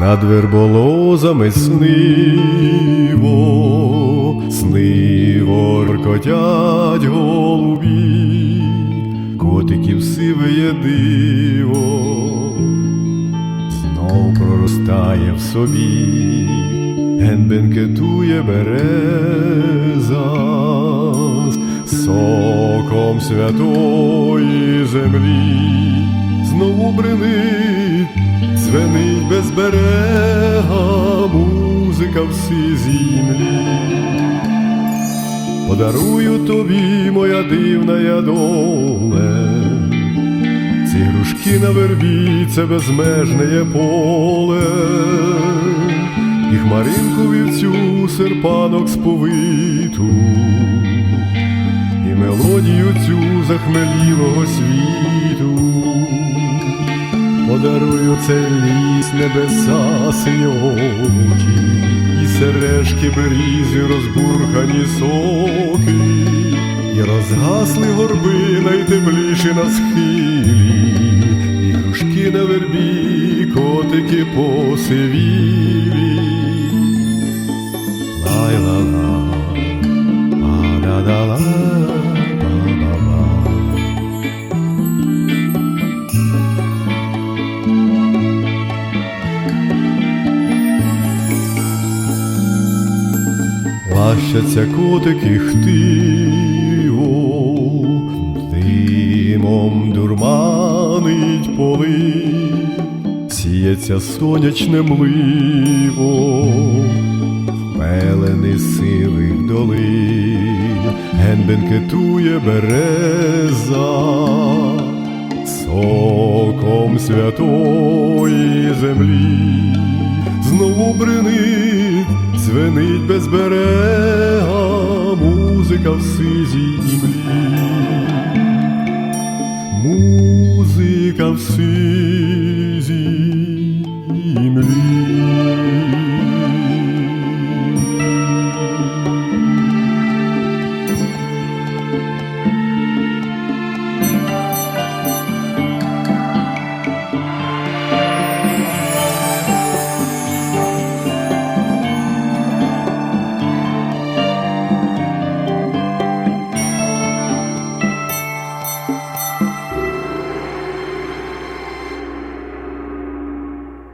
над верболозами сниво, сниво ркотять голубі, котиків сивеє диво, знов проростає в собі, ген бенкетує береза, соком святої землі, знову бренить, дзвенить без берега, музика в землі. Подарую тобі, моя дивна я доле, ці грушки на вербі, це безмежне є поле, і хмаринку вівцю серпанок сповиту, і мелодію цю захмелілого світу. Подарую цей ліс небеса синьокі, і сережки берізі розбурхані соки, і розгасли горби найтепліші на схилі, і грушки на вербі, котики посивілі. Лай-ла-ла, а-да-да-ла, ба-ба-ба. Лащаться котики хтиво, димом дурманить поли, сіється сонячне мливо, пелени сивих долин, ген бенкетує береза, соком святої землі, знову бринить, Цвенить без берега, музика в сизій імлі, музика в сизій імлі.